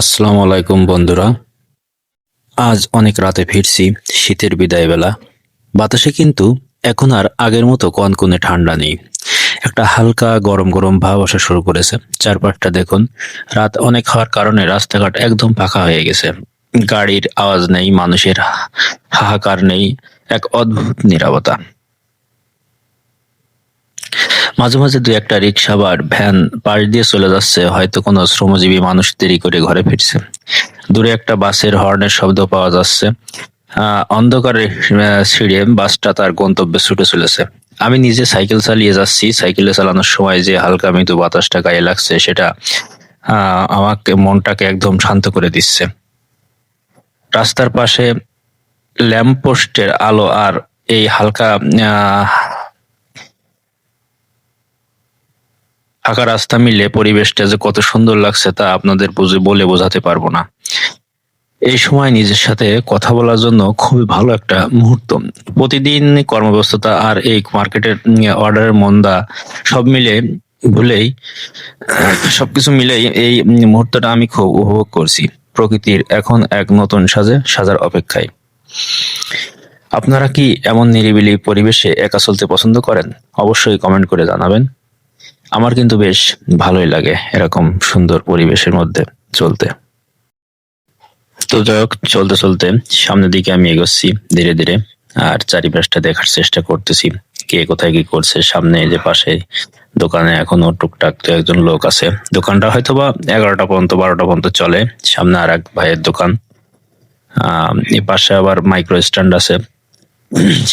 আসসালামু আলাইকুম বন্ধুরা। আজ অনেক রাতে ফিরছি শীতের বিদায় বেলা বাতাসে কিন্তু এখন আর আগের মতো কনকনে ঠান্ডা নেই। একটা হালকা গরম গরম ভাব আসা শুরু করেছে। চারপাশটা দেখুন, রাত অনেক হওয়ার কারণে রাস্তাঘাট একদম ফাঁকা হয়ে গেছে। গাড়ির আওয়াজ নেই, মানুষের হাহাকার নেই, এক অদ্ভুত নীরবতা। মাঝে মাঝে দু একটা রিক্সা বা ভ্যান পাশ দিয়ে চলে যাচ্ছে, হয়তো কোনো শ্রমজীবী মানুষ দেরি করে ঘরে ফিরছে। দূরে একটা বাসের হর্নের শব্দ পাওয়া যাচ্ছে। অন্ধকারে ছিঁড়ে বাসটা তার গন্তব্যে ছুটে চলেছে। আমি নিজে সাইকেল চালিয়ে যাচ্ছি। সাইকেলে চালানোর সময় যে হালকা মৃদু বাতাসটা গায়ে লাগছে, সেটা আমাকে মনটাকে একদম শান্ত করে দিচ্ছে। রাস্তার পাশে ল্যাম্প পোস্টের আলো আর এই হালকা আহ, ফাঁকা রাস্তা মিলে পরিবেশটা যে কত সুন্দর লাগছে তা আপনাদের বুঝে বলে বোঝাতে পারব না। এই সময় নিজের সাথে কথা বলার জন্য খুবই ভালো একটা মুহূর্ত। প্রতিদিন কর্মব্যস্ততা আর এই মার্কেটের অর্ডারের মন্দা সব মিলে ভুলেই, সবকিছু মিলেই এই মুহূর্তটা আমি খুব উপভোগ করছি। প্রকৃতির এখন এক নতুন সাজে সাজার অপেক্ষায়। আপনারা কি এমন নিরিবিলি পরিবেশে একা চলতে পছন্দ করেন? অবশ্যই কমেন্ট করে জানাবেন। আমার কিন্তু বেশ ভালোই লাগে এরকম সুন্দর পরিবেশের মধ্যে চলতে। তো যাই হোক, চলতে চলতে সামনের দিকে আমি এগোচ্ছি ধীরে ধীরে, আর চারিপাশটা দেখার চেষ্টা করতেছি কে কোথায় কি করছে। সামনে যে পাশে দোকানে এখনও টুকটাক তো একজন লোক আছে। দোকানটা হয়তো বা এগারোটা পর্যন্ত, বারোটা পর্যন্ত চলে। সামনে আর এক ভাইয়ের দোকান। আহ এই পাশে আবার মাইক্রো স্ট্যান্ড আছে।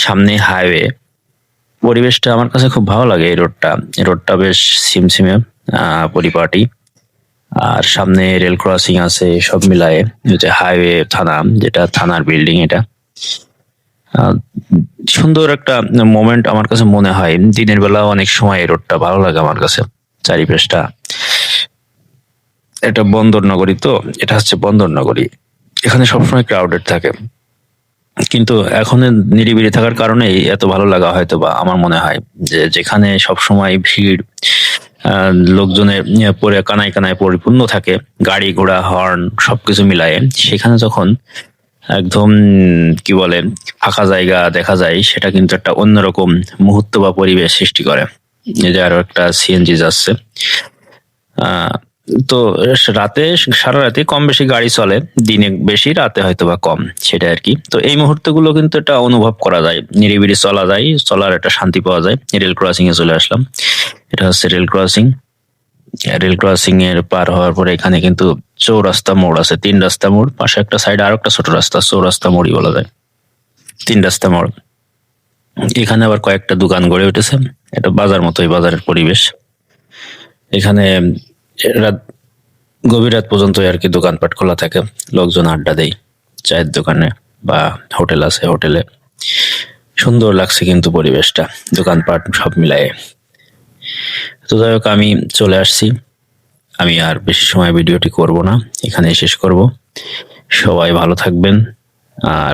সামনে হাইওয়ে পরিবেশটা আমার কাছে খুব ভালো লাগে এই রোডটা। রোডটা বেশ সিমসিমে পরিপাটি। আর সামনে রেল ক্রসিং আছে সব মিলায়ে। যে হাইওয়ে থানা, যেটা থানার বিল্ডিং এটা। সুন্দর একটা মোমেন্ট আমার কাছে মনে হয়। দিনের বেলা অনেক সময় এই রোডটা ভালো লাগে আমার কাছে, চারিপাশটা। এটা বন্দর নগরী তো, এটা হচ্ছে বন্দর নগরী। এখানে সবসময় ক্রাউডেড থাকে। কিন্তু এখন নিরিবিলি থাকার কারণেই এত ভালো লাগা হয়তো বা আমার মনে হয় যে যেখানে সব সময় ভিড় লোকজনের পরে কানায় কানায় পরিপূর্ণ থাকে গাড়ি ঘোড়া হর্ন সবকিছু মিলায়ে সেখানে যখন একদম কি বলে ফাঁকা জায়গা দেখা যায় সেটা কিন্তু একটা অন্যরকম মুহূর্ত বা পরিবেশ সৃষ্টি করে। যে আরও একটা সিএনজি যাচ্ছে। আহ, তো রাতে সারা রাতে কম বেশি গাড়ি চলে, দিনে বেশি, রাতে হয়তো বা কম সেটা আর কি। তো এই মুহূর্তগুলো কিন্তু এটা অনুভব করা যায় নিরিবিড়ি চলা যায়, চলার একটা শান্তি পাওয়া যায়, রেল ক্রসিং এ চলে আসলাম। এটা হচ্ছে রেল ক্রসিং। রেল ক্রসিং এর পার হওয়ার পরে এখানে কিন্তু চৌরাস্তা মোড় আছে, তিন রাস্তা মোড়, পাশে একটা সাইড, আর একটা ছোট রাস্তা, চৌরাস্তা মোড়ই বলা যায়। তিন রাস্তা মোড়। এখানে আবার কয়েকটা দোকান গড়ে উঠেছে, এটা বাজার মতোই, বাজারের পরিবেশ। এখানে রাত, গভীর রাত পর্যন্ত আর কি দোকানপাট খোলা থাকে। লোকজন আড্ডা দেয় চায়ের দোকানে বা হোটেল আছে হোটেলে। সুন্দর লাগছে কিন্তু পরিবেশটা, দোকানপাট সব মিলায়ে। তো যাই হোক, আমি চলে আসছি। আমি আর বেশি সময় ভিডিওটি করব না এখানে শেষ করব। সবাই ভালো থাকবেন, আর